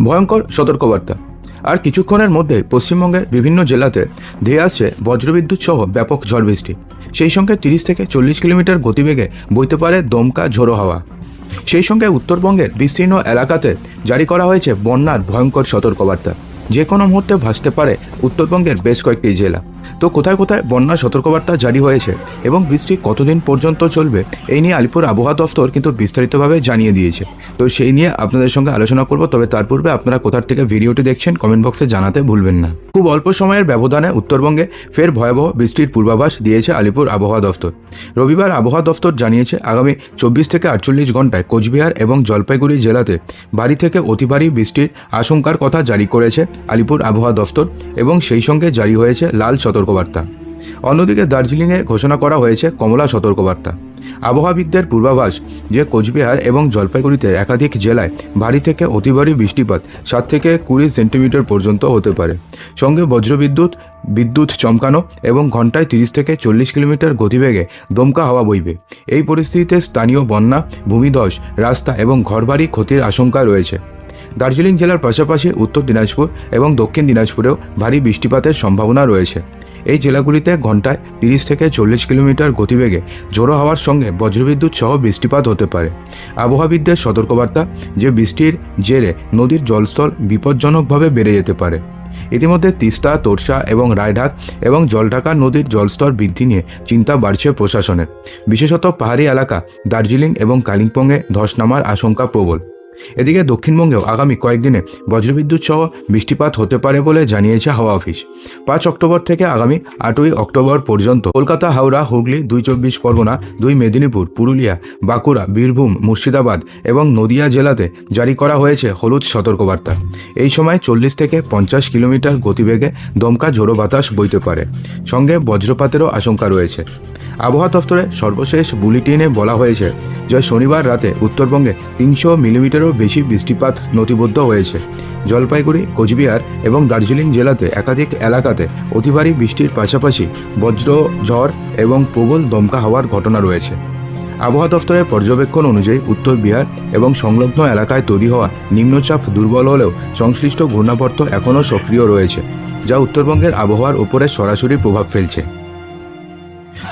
ভয়ঙ্কর সতর্কবার্তা। আর কিছুক্ষণের মধ্যে পশ্চিমবঙ্গের বিভিন্ন জেলাতে ধেয়ে আসছে বজ্রবিদ্যুৎ সহ ব্যাপক ঝড় বৃষ্টি সেই সঙ্গে তিরিশ থেকে চল্লিশ কিলোমিটার গতিবেগে বইতে পারে দমকা ঝোড়ো হাওয়া। সেই সঙ্গে উত্তরবঙ্গের বিস্তীর্ণ এলাকাতে জারি করা হয়েছে বন্যার ভয়ঙ্কর সতর্কবার্তা। যে কোনো মুহূর্তে ভাসতে পারে উত্তরবঙ্গের বেশ কয়েকটি জেলা। তো কোথায় কোথায় বন্যা সতর্কবার্তা জারি হয়েছে এবং বৃষ্টি কতদিন পর্যন্ত চলবে, এই নিয়ে আলিপুর আবহাওয়া দফতর কিন্তু বিস্তারিতভাবে জানিয়ে দিয়েছে। তো সেই নিয়ে আপনাদের সঙ্গে আলোচনা করব, তবে তার পূর্বে আপনারা কোথার থেকে ভিডিওটি দেখছেন কমেন্ট বক্সে জানাতে ভুলবেন না। খুব অল্প সময়ের ব্যবধানে উত্তরবঙ্গে ফের ভয়াবহ বৃষ্টির পূর্বাভাস দিয়েছে আলিপুর আবহাওয়া দফতর। রবিবার আবহাওয়া দফতর জানিয়েছে, আগামী চব্বিশ থেকে আটচল্লিশ ঘন্টায় কোচবিহার এবং জলপাইগুড়ি জেলাতে বাড়ি থেকে অতি ভারী বৃষ্টির আশঙ্কার কথা জারি করেছে। আলিপুর আবহাওয়া দফতর এবং সেই সঙ্গে জারি হয়েছে লাল সতর্কবার্তা। অন্যদিকে দার্জিলিংয়ে ঘোষণা করা হয়েছে কমলা সতর্কবার্তা। আবহাওয়াবিদদের পূর্বাভাস যে কোচবিহার এবং জলপাইগুড়িতে একাধিক জেলায় ভারী থেকে অতি ভারী বৃষ্টিপাত সাত থেকে কুড়ি সেন্টিমিটার পর্যন্ত হতে পারে। সঙ্গে বজ্রবিদ্যুৎ, বিদ্যুৎ চমকানো এবং ঘন্টায় তিরিশ থেকে চল্লিশ কিলোমিটার গতিবেগে দমকা হাওয়া বইবে। এই পরিস্থিতিতে স্থানীয় বন্যা, ভূমিধস, রাস্তা এবং ঘরবাড়ি ক্ষতির আশঙ্কা রয়েছে। দার্জিলিং জেলার পাশাপাশি উত্তর দিনাজপুর এবং দক্ষিণ দিনাজপুরেও ভারী বৃষ্টিপাতের সম্ভাবনা রয়েছে। এই জেলাগুলিতে ঘন্টায় তিরিশ থেকে চল্লিশ কিলোমিটার গতিবেগে জোড়ো হওয়ার সঙ্গে বজ্রবিদ্যুৎ সহ বৃষ্টিপাত হতে পারে। আবহাওয়াবিদদের সতর্কবার্তা যে বৃষ্টির জেরে নদীর জলস্তর বিপজ্জনকভাবে বেড়ে যেতে পারে। ইতিমধ্যে তিস্তা, তোরসা এবং রায়ঢাক এবং জলঢাকা নদীর জলস্তর বৃদ্ধি নিয়ে চিন্তা বাড়ছে প্রশাসনের। বিশেষত পাহাড়ি এলাকা দার্জিলিং এবং কালিম্পংয়ে ধস নামার আশঙ্কা প্রবল। এদিকে দক্ষিণবঙ্গেও আগামী কয়েকদিনে বজ্রবিদ্যুৎ সহ বৃষ্টিপাত হতে পারে বলে জানিয়েছে হাওয়া অফিস। পাঁচ অক্টোবর থেকে আগামী আটই অক্টোবর পর্যন্ত কলকাতা, হাওড়া, হুগলি, দুই চব্বিশ পরগনা, দুই মেদিনীপুর, পুরুলিয়া, বাঁকুড়া, বীরভূম, মুর্শিদাবাদ এবং নদিয়া জেলাতে জারি করা হয়েছে হলুদ সতর্কবার্তা। এই সময় চল্লিশ থেকে পঞ্চাশ কিলোমিটার গতিবেগে দমকা ঝোড়ো বাতাস বইতে পারে। সঙ্গে বজ্রপাতেরও আশঙ্কা রয়েছে। আবহাওয়া দফতরের সর্বশেষ বুলেটিনে বলা হয়েছে যে শনিবার রাতে উত্তরবঙ্গে তিনশো মিলিমিটারও বেশি বৃষ্টিপাত নথিবদ্ধ হয়েছে। জলপাইগুড়ি, কোচবিহার এবং দার্জিলিং জেলাতে একাধিক এলাকাতে অতি ভারী বৃষ্টির পাশাপাশি বজ্র, ঝড় এবং প্রবল দমকা হওয়ার ঘটনা রয়েছে। আবহাওয়া দফতরের পর্যবেক্ষণ অনুযায়ী উত্তর বিহার এবং সংলগ্ন এলাকায় তৈরি হওয়া নিম্নচাপ দুর্বল হলেও সংশ্লিষ্ট ঘূর্ণাবর্ত এখনও সক্রিয় রয়েছে, যা উত্তরবঙ্গের আবহাওয়ার উপরে সরাসরি প্রভাব ফেলছে।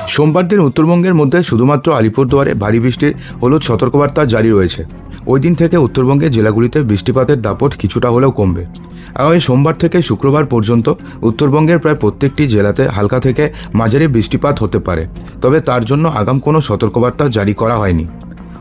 সোমবার দিন উত্তরবঙ্গের মধ্যে শুধুমাত্র আলিপুরদুয়ারে ভারী বৃষ্টির হলুদ সতর্কবার্তা জারি রয়েছে। ওই দিন থেকে উত্তরবঙ্গের জেলাগুলিতে বৃষ্টিপাতের দাপট কিছুটা হলেও কমবে। আগামী সোমবার থেকে শুক্রবার পর্যন্ত উত্তরবঙ্গের প্রায় প্রত্যেকটি জেলাতে হালকা থেকে মাঝারি বৃষ্টিপাত হতে পারে। তবে তার জন্য আগাম কোনো সতর্কবার্তা জারি করা হয়নি।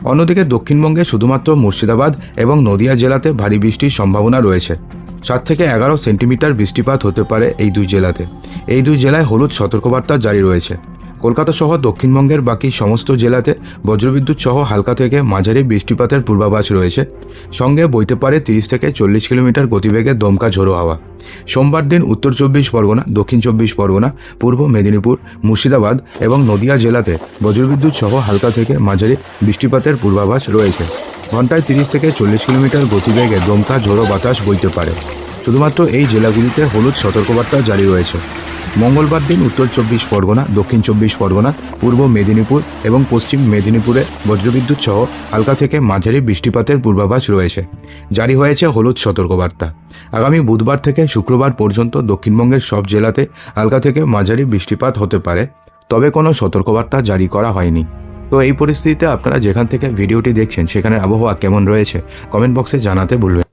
অন্যদিকে দক্ষিণবঙ্গে শুধুমাত্র মুর্শিদাবাদ এবং নদিয়া জেলাতে ভারী বৃষ্টির সম্ভাবনা রয়েছে। সাত থেকে এগারো সেন্টিমিটার বৃষ্টিপাত হতে পারে এই দুই জেলাতে। এই দুই জেলায় হলুদ সতর্কবার্তা জারি রয়েছে। কলকাতা সহ দক্ষিণবঙ্গের বাকি সমস্ত জেলাতে বজ্রবিদ্যুৎ সহ হালকা থেকে মাঝারি বৃষ্টিপাতের পূর্বাভাস রয়েছে। সঙ্গে বইতে পারে তিরিশ থেকে চল্লিশ কিলোমিটার গতিবেগে দমকা ঝোড়ো হাওয়া। সোমবার দিন উত্তর চব্বিশ পরগনা, দক্ষিণ চব্বিশ পরগনা, পূর্ব মেদিনীপুর, মুর্শিদাবাদ এবং নদিয়া জেলাতে বজ্রবিদ্যুৎ সহ হালকা থেকে মাঝারি বৃষ্টিপাতের পূর্বাভাস রয়েছে। ঘন্টায় তিরিশ থেকে চল্লিশ কিলোমিটার গতিবেগে দমকা ঝোড়ো বাতাস বইতে পারে। শুধুমাত্র এই জেলাগুলিতে হলুদ সতর্কবার্তা জারি রয়েছে। মঙ্গলবার দিন উত্তর চব্বিশ পরগনা, দক্ষিণ চব্বিশ পরগনা, পূর্ব মেদিনীপুর এবং পশ্চিম মেদিনীপুরে বজ্রবিদ্যুৎ সহ হালকা থেকে মাঝারি বৃষ্টিপাতের পূর্বাভাস রয়েছে। জারি হয়েছে হলুদ সতর্কবার্তা। আগামী বুধবার থেকে শুক্রবার পর্যন্ত দক্ষিণবঙ্গের সব জেলাতে হালকা থেকে মাঝারি বৃষ্টিপাত হতে পারে, তবে কোনো সতর্কবার্তা জারি করা হয়নি। তো এই পরিস্থিতিতে আপনারা যেখান থেকে ভিডিওটি দেখছেন সেখানে আবহাওয়া কেমন রয়েছে, কমেন্ট বক্সে জানাতে ভুলবেন